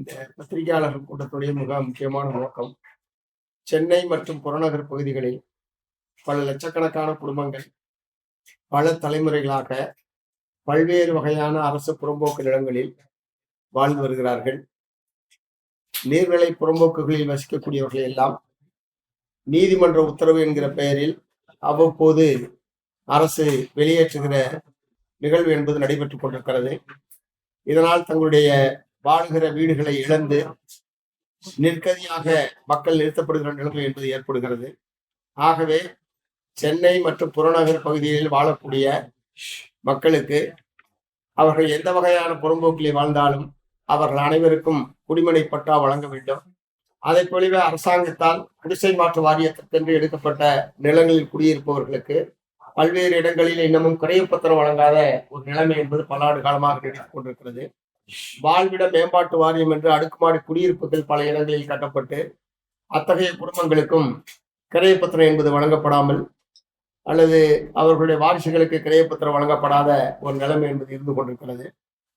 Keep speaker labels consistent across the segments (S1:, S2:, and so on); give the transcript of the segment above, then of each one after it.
S1: இந்த பத்திரிகையாளர்கள் கூட்டத்துடைய மிக முக்கியமான நோக்கம் சென்னை மற்றும் புறநகர் பகுதிகளில் பல லட்சக்கணக்கான குடும்பங்கள் பல தலைமுறைகளாக பல்வேறு வகையான அரசு புறம்போக்கு நிலங்களில் வாழ்ந்து வருகிறார்கள். நீர்நிலை புறம்போக்குகளில் வசிக்கக்கூடியவர்கள் எல்லாம் நீதிமன்ற உத்தரவு என்கிற பெயரில் அவ்வப்போது அரசு வெளியேற்றுகிற நிகழ்வு என்பது நடைபெற்றுக் கொண்டிருக்கிறது. இதனால் தங்களுடைய வாழுகிற வீடுகளை இழந்து நிற்கதியாக மக்கள் நிறுத்தப்படுகிற நிலைமை என்பது ஏற்படுகிறது. ஆகவே சென்னை மற்றும் புறநகர் பகுதிகளில் வாழக்கூடிய மக்களுக்கு அவர்கள் எந்த வகையான புறம்போக்கிலே வாழ்ந்தாலும் அவர்கள் அனைவருக்கும் குடிமனை பட்டா வழங்க வேண்டும். அதை போலவே அரசாங்கத்தால் குடிசை மாற்று வாரியத்திற்கென்று எடுக்கப்பட்ட நிலங்களில் குடியிருப்பவர்களுக்கு பல்வேறு இடங்களில் இன்னமும் கிரையப்பத்திரம் வழங்காத ஒரு நிலைமை என்பது பல ஆண்டு காலமாக நீடித்துக் கொண்டிருக்கிறது. வாழ்விட மேம்பாட்டு வாரியம் என்று அடுக்குமாடி குடியிருப்புகள் பல இடங்களில் கட்டப்பட்டு அத்தகைய குடும்பங்களுக்கும் கிரையப்பத்திரம் என்பது வழங்கப்படாமல் அல்லது அவர்களுடைய வாரிசுகளுக்கு கிரையப்பத்திரம் வழங்கப்படாத ஒரு நிலைமை என்பது இருந்து கொண்டிருக்கிறது.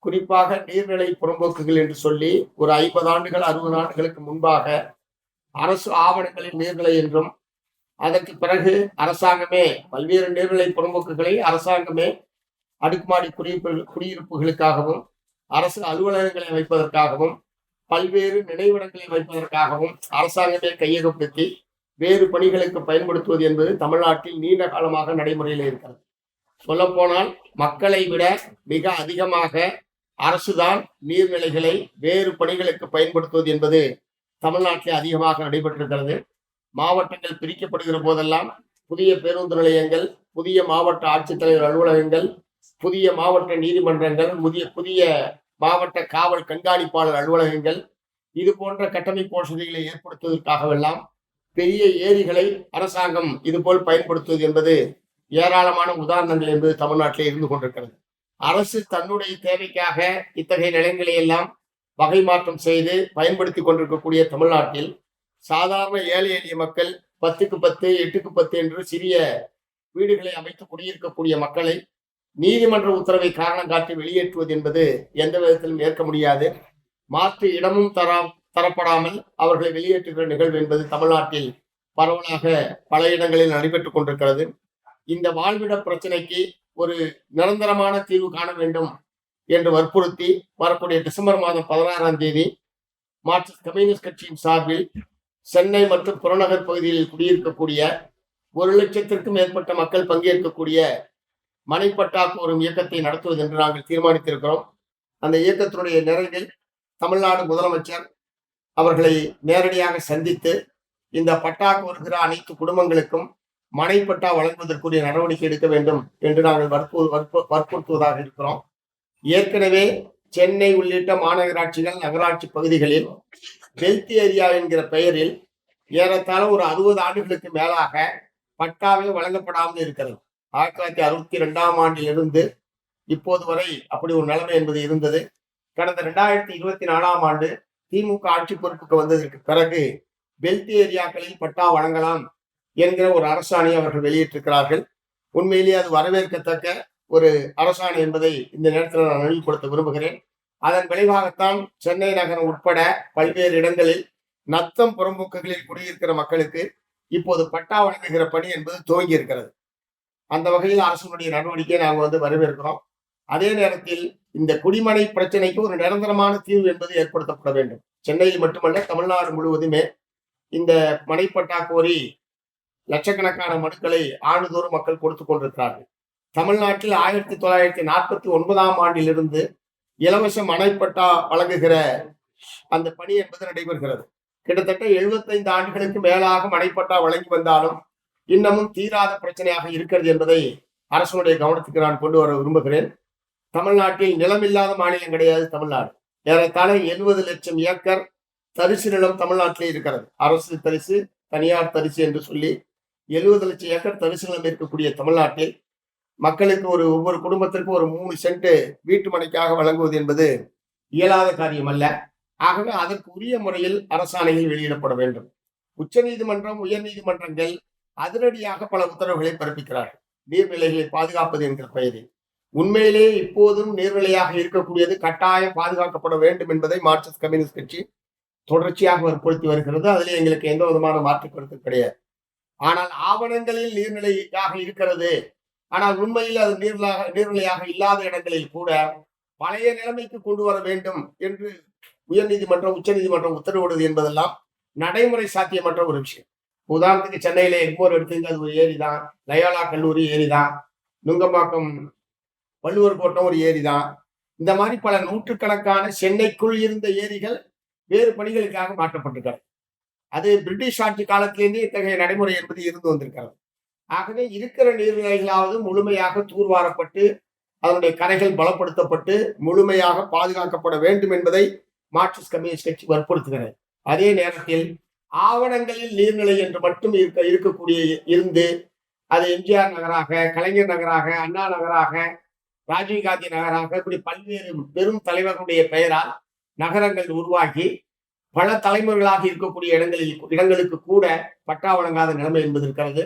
S1: குறிப்பாக நீர்நிலை புறம்போக்குகள் என்று சொல்லி ஒரு ஐம்பது ஆண்டுகள் அறுபது ஆண்டுகளுக்கு முன்பாக அரசு ஆவணங்களில் நீர்நிலை என்றும் அதற்கு பிறகு அரசாங்கமே பல்வேறு நீர்நிலை புறம்போக்குகளை அரசாங்கமே அடுக்குமாடி குடியிருப்பு குடியிருப்புகளுக்காகவும் அரசு அலுவலகங்களை வைப்பதற்காகவும் பல்வேறு நினைவிடங்களை வைப்பதற்காகவும் அரசாங்கத்தை கையகப்படுத்தி வேறு பணிகளுக்கு பயன்படுத்துவது என்பது தமிழ்நாட்டில் நீண்ட காலமாக நடைமுறையில் இருக்கிறது. சொல்லப்போனால் மக்களை விட மிக அதிகமாக அரசுதான் நீர்நிலைகளை வேறு பணிகளுக்கு பயன்படுத்துவது என்பது தமிழ்நாட்டில் அதிகமாக நடைபெற்றிருக்கிறது. மாவட்டங்கள் பிரிக்கப்படுகிற போதெல்லாம் புதிய பேருந்து நிலையங்கள் புதிய மாவட்ட ஆட்சித்தலைவர் அலுவலகங்கள் புதிய மாவட்ட நீதிமன்றங்கள் புதிய புதிய மாவட்ட காவல் கண்காணிப்பாளர் அலுவலகங்கள் இது போன்ற கட்டமைப்பு வசதிகளை ஏற்படுத்துவதற்காகவெல்லாம் பெரிய ஏரிகளை அரசாங்கம் இதுபோல் பயன்படுத்துவது என்பது ஏராளமான உதாரணங்கள் என்பது தமிழ்நாட்டில் இருந்து கொண்டிருக்கிறது. அரசு தன்னுடைய தேவைக்காக இத்தகைய நிலங்களை எல்லாம் வகை மாற்றம் செய்து பயன்படுத்தி கொண்டிருக்கக்கூடிய தமிழ்நாட்டில் சாதாரண ஏழை எளிய மக்கள் பத்துக்கு பத்து எட்டுக்கு பத்து என்று சிறிய வீடுகளை அமைத்து குடியிருக்கக்கூடிய மக்களை நீதிமன்ற உத்தரவை காரணம் காட்டி வெளியேற்றுவது என்பது எந்த விதத்திலும் ஏற்க முடியாது. மாற்று இடமும் தரா தரப்படாமல் அவர்களை வெளியேற்றுகிற நிகழ்வு என்பது தமிழ்நாட்டில் பரவலாக பல இடங்களில் நடைபெற்றுக் கொண்டிருக்கிறது. இந்த வாழ்விட பிரச்சனைக்கு ஒரு நிரந்தரமான தீர்வு காண வேண்டும் என்று வற்புறுத்தி வரக்கூடிய டிசம்பர் மாதம் பதினாறாம் தேதி மார்க்சிஸ்ட் கம்யூனிஸ்ட் கட்சியின் சார்பில் சென்னை மற்றும் புறநகர் பகுதியில் குடியிருக்கக்கூடிய ஒரு லட்சத்திற்கும் மேற்பட்ட மக்கள் பங்கேற்கக்கூடிய மனைப்பட்டா கோரும் இயக்கத்தை நடத்துவது என்று நாங்கள் தீர்மானித்திருக்கிறோம். அந்த இயக்கத்தினுடைய நிறைவில் தமிழ்நாடு முதலமைச்சர் அவர்களை நேரடியாக சந்தித்து இந்த பட்டா கோருகிற அனைத்து குடும்பங்களுக்கும் மனைப்பட்டா வழங்குவதற்குரிய நடவடிக்கை எடுக்க வேண்டும் என்று நாங்கள் வற்பு வற்பு வற்புறுத்துவதாக இருக்கிறோம். ஏற்கனவே சென்னை உள்ளிட்ட மாநகராட்சிகள் நகராட்சி பகுதிகளில் ஹெல்த் ஏரியா என்கிற பெயரில் ஏறத்தாழ ஒரு அறுபது ஆண்டுகளுக்கு மேலாக பட்டாவே வழங்கப்படாமல் இருக்கிறது. ஆயிரத்தி தொள்ளாயிரத்தி அறுபத்தி ரெண்டாம் ஆண்டிலிருந்து இப்போது வரை அப்படி ஒரு நிலைமை என்பது இருந்தது. கடந்த ரெண்டாயிரத்தி இருபத்தி நாலாம் ஆண்டு திமுக ஆட்சி பொறுப்புக்கு வந்ததற்கு பிறகு வெல்த் ஏரியாக்களில் பட்டா வழங்கலாம் என்கிற ஒரு அரசாணை அவர்கள் வெளியிட்டிருக்கிறார்கள். உண்மையிலேயே அது வரவேற்கத்தக்க ஒரு அரசாணை என்பதை இந்த நேரத்தில் நான் நினைவுபடுத்த விரும்புகிறேன். அதன் விளைவாகத்தான் சென்னை நகரம் உட்பட பல்வேறு இடங்களில் நத்தம் புறம்போக்குகளில் குடியிருக்கிற மக்களுக்கு இப்போது பட்டா வழங்குகிற பணி என்பது துவங்கி இருக்கிறது அந்த வகையில் அரசனுடைய நடவடிக்கையை நாங்கள் வந்து வரவேற்கிறோம். அதே நேரத்தில் இந்த குடிமனை பிரச்சனைக்கு ஒரு நிரந்தரமான தீர்வு என்பது ஏற்படுத்தப்பட வேண்டும். சென்னையில் மட்டுமல்ல தமிழ்நாடு முழுவதுமே இந்த மனைப்பட்டா கோரி லட்சக்கணக்கான மனுக்களை ஆண்டுதோறும் மக்கள் கொடுத்து கொண்டிருக்கிறார்கள். தமிழ்நாட்டில் ஆயிரத்தி தொள்ளாயிரத்தி நாற்பத்தி ஒன்பதாம் ஆண்டிலிருந்து இலவச மனைப்பட்டா வழங்குகிற அந்த பணி என்பது நடைபெறுகிறது. கிட்டத்தட்ட எழுபத்தைந்து ஆண்டுகளுக்கு மேலாக மனைப்பட்டா வழங்கி வந்தாலும் இன்னமும் தீராத பிரச்சனையாக இருக்கிறது என்பதை அரசனுடைய கவனத்துக்கு நான் கொண்டு வர விரும்புகிறேன். தமிழ்நாட்டில் நிலமில்லாத மாநிலம் கிடையாது தமிழ்நாடு. ஏறத்தாழ எழுபது லட்சம் ஏக்கர் தரிசு நிலம் தமிழ்நாட்டிலே இருக்கிறது. அரசு தரிசு தனியார் தரிசு என்று சொல்லி எழுபது லட்சம் ஏக்கர் தரிசு நிலம் இருக்கக்கூடிய தமிழ்நாட்டில் மக்களுக்கு ஒரு ஒவ்வொரு குடும்பத்திற்கும் ஒரு மூணு சென்ட் வீட்டு மனைக்காக வழங்குவது என்பது இயலாத காரியம் அல்ல. ஆகவே அதற்கு உரிய முறையில் அரசாணைகள் வெளியிடப்பட வேண்டும். உச்சநீதிமன்றம் உயர்நீதிமன்றங்கள் அதிரடியாக பல உத்தரவுகளை பிறப்பிக்கிறார்கள். நீர்நிலைகளை பாதுகாப்பது என்கிற பெயரில் உண்மையிலே இப்போதும் நீர்நிலையாக இருக்கக்கூடியது கட்டாயம் பாதுகாக்கப்பட வேண்டும் என்பதை மார்க்சிஸ்ட் கம்யூனிஸ்ட் கட்சி தொடர்ச்சியாக வற்புறுத்தி வருகிறது. அதில் எங்களுக்கு எந்த விதமான மாற்று கருத்து கிடையாது. ஆனால் ஆவணங்களில் நீர்நிலையாக இருக்கிறது. ஆனால் உண்மையில் அது நீர்நிலையாக நீர்நிலையாக இல்லாத இடங்களில் கூட பழைய நிலைமைக்கு கொண்டு வர வேண்டும் என்று உயர்நீதிமன்றம் உச்சநீதிமன்றம் உத்தரவிடுவது என்பதெல்லாம் நடைமுறை சாத்தியமற்ற ஒரு விஷயம். உதாரணத்துக்கு சென்னையில எக்மோர் எடுத்துங்க அது ஒரு ஏரி தான் லயோலா கல்லூரி ஏரி தான் நுங்கம்பாக்கம் வள்ளுவர் கோட்டம் ஒரு ஏரி தான் இந்த மாதிரி பல நூற்றுக்கணக்கான சென்னைக்குள் இருந்த ஏரிகள் வேறு பணிகளுக்காக மாற்றப்பட்டிருக்கிறது. அது பிரிட்டிஷ் ஆட்சி காலத்திலேருந்தே இத்தகைய நடைமுறை என்பது இருந்து வந்திருக்கிறது. ஆகவே இருக்கிற நீர்நிலைகளாவது முழுமையாக தூர்வாரப்பட்டு அதனுடைய கரைகள் பலப்படுத்தப்பட்டு முழுமையாக பாதுகாக்கப்பட வேண்டும் என்பதை மார்க்சிஸ்ட் கம்யூனிஸ்ட் கட்சி வற்புறுத்துகிறது. அதே நேரத்தில் ஆவணங்களில் நீர்நிலை என்று மட்டும் இருக்க இருக்கக்கூடிய இருந்து அது எம்ஜிஆர் நகராக கலைஞர் நகராக அண்ணா நகராக ராஜீவ்காந்தி நகராக இப்படி பல்வேறு பெரும் தலைவர்களுடைய பெயரால் நகரங்கள் உருவாகி பல தலைமுறைகளாக இருக்கக்கூடிய இடங்களில் இடங்களுக்கு கூட பட்டா வழங்காத நிலைமை என்பது இருக்கிறது.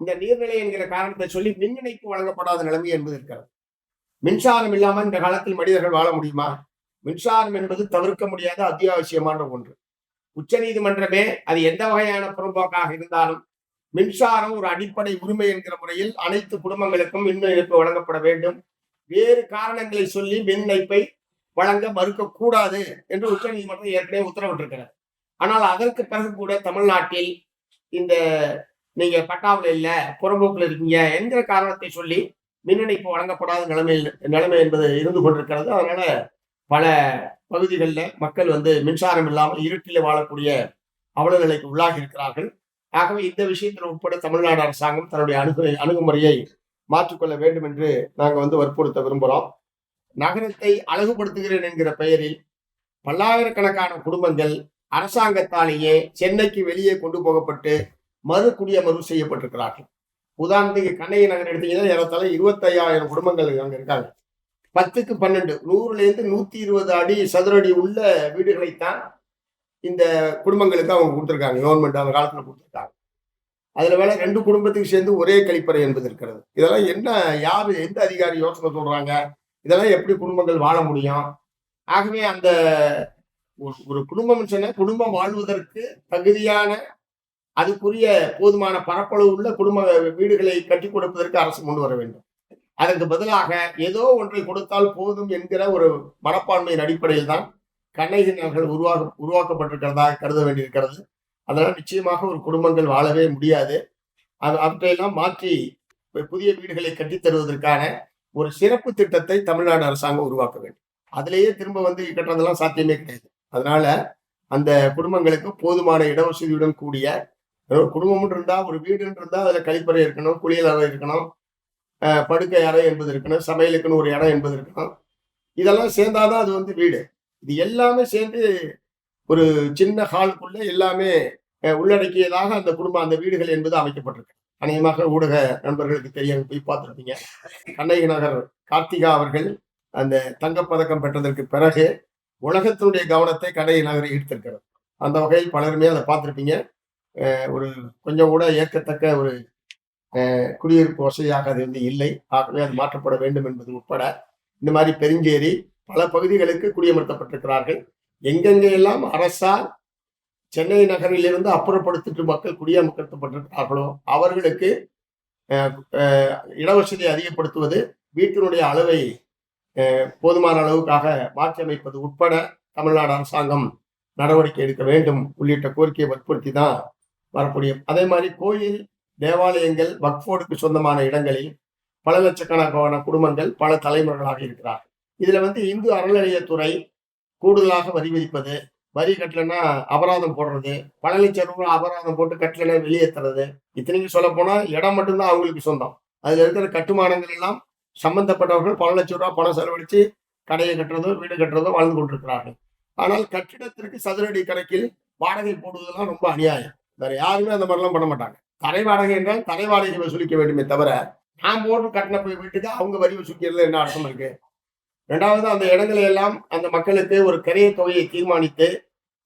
S1: இந்த நீர்நிலை என்கிற காரணத்தை சொல்லி மின் இணைப்பு வழங்கப்படாத நிலைமை என்பது இருக்கிறது. மின்சாரம் இல்லாமல் இந்த காலத்தில் மனிதர்கள் வாழ முடியுமா? மின்சாரம் என்பது தவிர்க்க முடியாத அத்தியாவசியமான ஒன்று. உச்சநீதிமன்றமே அது எந்த வகையான புறம்போக்காக இருந்தாலும் மின்சாரம் ஒரு அடிப்படை உரிமை என்கிற முறையில் அனைத்து குடும்பங்களுக்கும் மின் இணைப்பு வழங்கப்பட வேண்டும். வேறு காரணங்களை சொல்லி மின் இணைப்பை வழங்க மறுக்கக்கூடாது என்று உச்சநீதிமன்றம் ஏற்கனவே உத்தரவிட்டிருக்கிறது. ஆனால் அதற்கு பிறகு கூட தமிழ்நாட்டில் இந்த நீங்க பட்டாவில் இல்லை புறம்போக்கில் இருக்கீங்க என்கிற காரணத்தை சொல்லி மின் இணைப்பு வழங்கப்படாத நிலைமையில் நிலைமை என்பது இருந்து கொண்டிருக்கிறது. அதனால பல பகுதிகளில் மக்கள் வந்து மின்சாரம் இல்லாமல் இருட்டில் வாழக்கூடிய அவல நிலைக்கு உள்ளாகி இருக்கிறார்கள். ஆகவே இந்த விஷயத்தில் உட்பட தமிழ்நாடு அரசாங்கம் தன்னுடைய அணுகு அணுகுமுறையை மாற்றிக்கொள்ள வேண்டும் என்று நாங்கள் வந்து வற்புறுத்த விரும்புகிறோம். நகரத்தை அழகுபடுத்துகிறேன் என்கிற பெயரில் பல்லாயிரக்கணக்கான குடும்பங்கள் அரசாங்கத்தாலேயே சென்னைக்கு வெளியே கொண்டு போகப்பட்டு மறு குடியமர்வு செய்யப்பட்டிருக்கிறார்கள். உதாரணத்துக்கு கண்ணையை நகர் எடுத்தீங்கன்னா ஏறத்தாழ இருபத்தையாயிரம் குடும்பங்கள் அங்கே இருக்காங்க. பத்துக்கு பன்னெண்டு. நூறுலேருந்து நூற்றி இருபது அடி சதுர அடி உள்ள வீடுகளைத்தான் இந்த குடும்பங்களுக்கு அவங்க கொடுத்துருக்காங்க. கவர்மெண்ட் அந்த காலத்தில் கொடுத்துருக்காங்க. அதில் வேலை ரெண்டு குடும்பத்துக்கு சேர்ந்து ஒரே கழிப்பறை என்பது இருக்கிறது. இதெல்லாம் என்ன யார் எந்த அதிகாரி யோசனை சொல்கிறாங்க இதெல்லாம் எப்படி குடும்பங்கள் வாழ முடியும்? ஆகவே அந்த ஒரு- ஒரு குடும்பம் சொன்னால் குடும்பம் வாழ்வதற்கு தகுதியான அதுக்குரிய போதுமான பரப்பளவு உள்ள குடும்ப வீடுகளை கட்டி கொடுப்பதற்கு அரசு கொண்டு வர வேண்டும். அதற்கு பதிலாக ஏதோ ஒன்றை கொடுத்தால் போதும் என்கிற ஒரு மனப்பான்மையின் அடிப்படையில் தான் கண்ணகி நகர்கள் உருவாக உருவாக்கப்பட்டிருக்கிறதாக கருத வேண்டியிருக்கிறது. அதனால் நிச்சயமாக ஒரு குடும்பங்கள் வாழவே முடியாது. அது அவற்றையெல்லாம் மாற்றி புதிய வீடுகளை கட்டித் தருவதற்கான ஒரு சிறப்பு திட்டத்தை தமிழ்நாடு அரசாங்கம் உருவாக்க வேண்டும். அதுலேயே திரும்ப வந்து கட்டுறதெல்லாம் சாத்தியமே கிடையாது. அதனால அந்த குடும்பங்களுக்கு போதுமான இடவசதியுடன் கூடிய ஒரு இருந்தால் ஒரு வீடுன்னு இருந்தால் அதில் கழிப்பறை இருக்கணும் குளியலறை இருக்கணும் படுக்கை அறை என்பது இருக்கணும் சமையலுக்குன்னு ஒரு இடம் என்பது இருக்கணும். இதெல்லாம் சேர்ந்தாதான் அது வந்து வீடு. இது எல்லாமே சேர்ந்து ஒரு சின்ன ஹாலுக்குள்ள எல்லாமே உள்ளடக்கியதாக அந்த குடும்பம் அந்த வீடுகள் என்பது அமைக்கப்பட்டிருக்கு. அநேகமாக ஊடக நண்பர்களுக்கு தெரிய போய் பார்த்துருப்பீங்க. கண்ணகி நகர் கார்த்திகா அவர்கள் அந்த தங்கப்பதக்கம் பெற்றதற்கு பிறகு உலகத்தினுடைய கவனத்தை கண்ணகி நகர் ஈர்த்திருக்கிறது அந்த வகையில் பலருமே அதை பார்த்துருப்பீங்க. ஒரு கொஞ்சம் கூட ஏற்கத்தக்க ஒரு குடியிருப்பு வசதியாக அது வந்து இல்லை. ஆகவே அது மாற்றப்பட வேண்டும் என்பது உட்பட இந்த மாதிரி பெருஞ்சேரி பல பகுதிகளுக்கு குடியமர்த்தப்பட்டிருக்கிறார்கள். எங்கெங்கெல்லாம் அரசால் சென்னை நகரிலிருந்து அப்புறப்படுத்திட்டு மக்கள் குடியமர்த்தப்பட்டிருக்கிறார்களோ அவர்களுக்கு இடவசதியை அதிகப்படுத்துவது வீட்டினுடைய அளவை போதுமான அளவுக்காக மாற்றியமைப்பது உட்பட தமிழ்நாடு அரசாங்கம் நடவடிக்கை எடுக்க வேண்டும். உள்ளிட்ட கோரிக்கையை வற்புறுத்தி தான் வரக்கூடிய அதே மாதிரி கோயில் தேவாலயங்கள் வக்ஃபோர்டுக்கு சொந்தமான இடங்களில் பல லட்சக்கணக்கான குடும்பங்கள் பல தலைமுறைகளாக இருக்கிறார் இதுல வந்து இந்து அறநிலையத்துறை கூடுதலாக வரி விதிப்பது வரி கட்டலைன்னா அபராதம் போடுறது பல லட்சம் ரூபாய் அபராதம் போட்டு கட்டலைன்னா வெளியேற்றுறது இத்தனைக்கும் சொல்ல போனா இடம் மட்டும்தான் அவங்களுக்கு சொந்தம். அதுல இருக்கிற கட்டுமானங்கள் எல்லாம் சம்பந்தப்பட்டவர்கள் பல லட்சம் ரூபாய் பணம் செலவழித்து கடையை கட்டுறதோ வீடு கட்டுறதோ வாழ்ந்து கொண்டிருக்கிறார்கள். ஆனால் கட்டிடத்திற்கு சதுரடி கணக்கில் வாடகை போடுவதெல்லாம் ரொம்ப அநியாயம். வேற யாருமே அந்த மாதிரிலாம் பண்ண மாட்டாங்க. தரை வாடகை என்றால் தரை வாடகை வசூலிக்க வேண்டுமே தவிர நான் போட்டு கட்டின போய் வீட்டுக்கு அவங்க வரி வசூலிக்கிறதுல என்ன அர்த்தம் இருக்கு? ரெண்டாவது அந்த இடங்களை எல்லாம் அந்த மக்களுக்கு ஒரு கரைய தொகையை தீர்மானித்து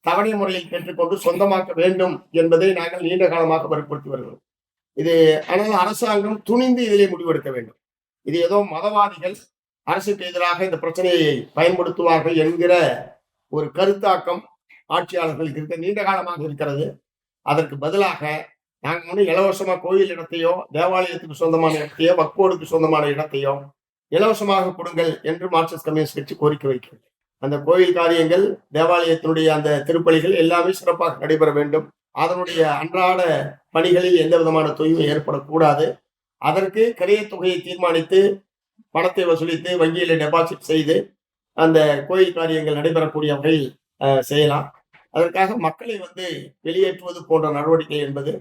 S1: தவணை முறையில் பெற்றுக்கொண்டு சொந்தமாக்க வேண்டும் என்பதை நாங்கள் நீண்ட காலமாக வற்புறுத்தி வருகிறோம். இது ஆனால் அரசாங்கம் துணிந்து இதிலே முடிவெடுக்க வேண்டும். இது ஏதோ மதவாதிகள் அரசுக்கு எதிராக இந்த பிரச்சனையை பயன்படுத்துவார்கள் என்கிற ஒரு கருத்தாக்கம் ஆட்சியாளர்களுக்கு இருக்க நீண்ட காலமாக இருக்கிறது. அதற்கு பதிலாக நாங்கள் வந்து இலவசமாக கோயில் இடத்தையோ தேவாலயத்துக்கு சொந்தமான இடத்தையோ வக்கோடுக்கு சொந்தமான இடத்தையோ இலவசமாக கொடுங்கள் என்று மார்க்சிஸ்ட் கம்யூனிஸ்ட் கட்சி கோரிக்கை வைக்கிறது. அந்த கோயில் காரியங்கள் தேவாலயத்தினுடைய அந்த திருப்பலிகள் எல்லாமே சிறப்பாக நடைபெற வேண்டும். அதனுடைய அன்றாட பணிகளில் எந்த விதமான தொய்வும் ஏற்படக்கூடாது. அதற்கு கரைய தொகையை தீர்மானித்து பணத்தை வசூலித்து வங்கியில் டெபாசிட் செய்து அந்த கோயில் காரியங்கள் நடைபெறக்கூடிய வகையில் செய்யலாம். அதற்காக மக்களை வந்து வெளியேற்றுவது போன்ற நடவடிக்கை என்பது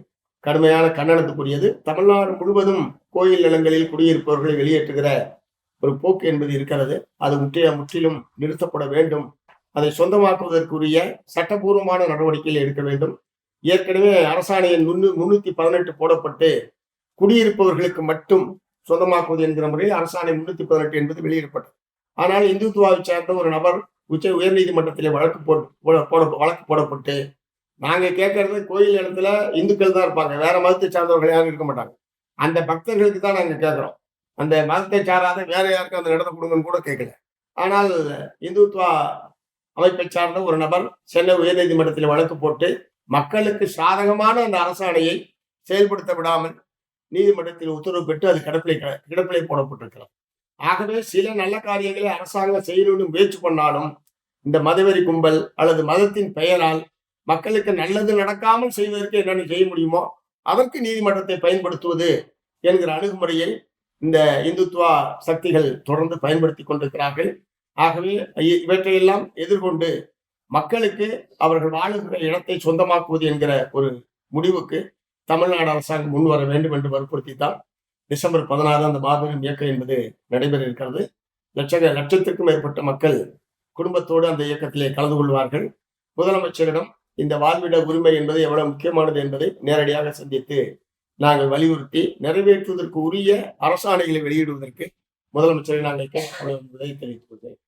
S1: கடுமையான கண்டனத்துக்குரியது தமிழ்நாடு முழுவதும் கோயில் நிலங்களில் குடியிருப்பவர்களை வெளியேற்றுகிற ஒரு போக்கு என்பது இருக்கிறது. அது முற்றிய முற்றிலும் நிறுத்தப்பட வேண்டும். அதை சொந்தமாக்குவதற்குரிய சட்டபூர்வமான நடவடிக்கைகள் எடுக்க வேண்டும். ஏற்கனவே அரசாணையின் முன்னு முன்னூத்தி பதினெட்டு போடப்பட்டு குடியிருப்பவர்களுக்கு மட்டும் சொந்தமாக்குவது என்கிற முறையில் அரசாணை முன்னூத்தி பதினெட்டு என்பது வெளியிடப்பட்டது. ஆனால் இந்துத்துவாவை சார்ந்த ஒரு நபர் உச்ச உயர்நீதிமன்றத்திலே வழக்கு போட- போட வழக்கு போடப்பட்டு நாங்க கேட்கறது கோயில் இடத்துல இந்துக்கள் தான் இருப்பாங்க. வேற மதத்தை சார்ந்தவர்கள் யாரும் இருக்க மாட்டாங்க. அந்த பக்தர்களுக்கு தான் நாங்க கேட்கிறோம் அந்த மதத்தை சாராத வேற யாருக்கும் அந்த இடத்த கொடுங்கன்னு கூட கேட்கல ஆனால் இந்துத்துவா அமைப்பை சார்ந்த ஒரு நபர் சென்னை உயர்நீதிமன்றத்தில் வழக்கு போட்டு மக்களுக்கு சாதகமான அந்த அரசாணையை செயல்படுத்த விடாமல் நீதிமன்றத்தில் உத்தரவு பெற்று அது கிடப்பிலை கிடப்பிலை போடப்பட்டிருக்கிறது. ஆகவே சில நல்ல காரியங்களை அரசாங்கம் செய்யணும்னு முயற்சி பண்ணாலும் இந்த மதவெறி கும்பல் அல்லது மதத்தின் பெயரால் மக்களுக்கு நல்லது நடக்காமல் செய்வதற்கு என்னென்ன செய்ய முடியுமோ அதற்கு நீதிமன்றத்தை பயன்படுத்துவது என்கிற அணுகுமுறையை இந்த இந்துத்துவா சக்திகள் தொடர்ந்து பயன்படுத்தி கொண்டிருக்கிறார்கள். ஆகவே இவற்றையெல்லாம் எதிர்கொண்டு மக்களுக்கு அவர்கள் வாழுகிற இடத்தை சொந்தமாக்குவது என்கிற ஒரு முடிவுக்கு தமிழ்நாடு அரசாங்கம் முன் வர வேண்டும் என்று வற்புறுத்தித்தான். டிசம்பர் பதினாறு அந்த மாபெரும் இயக்கம் என்பது நடைபெற இருக்கிறது. லட்சக லட்சத்திற்கும் மேற்பட்ட மக்கள் குடும்பத்தோடு அந்த இயக்கத்திலே கலந்து கொள்வார்கள். முதலமைச்சரிடம் இந்த வாழ்விட உரிமை என்பது எவ்வளவு முக்கியமானது என்பதை நேரடியாக சந்தித்து நாங்கள் வலியுறுத்தி நிறைவேற்றுவதற்கு உரிய அரசாணைகளை வெளியிடுவதற்கு முதலமைச்சரை நாங்கள் உதவி என்பதை தெரிவித்துக் கொள்கிறேன்.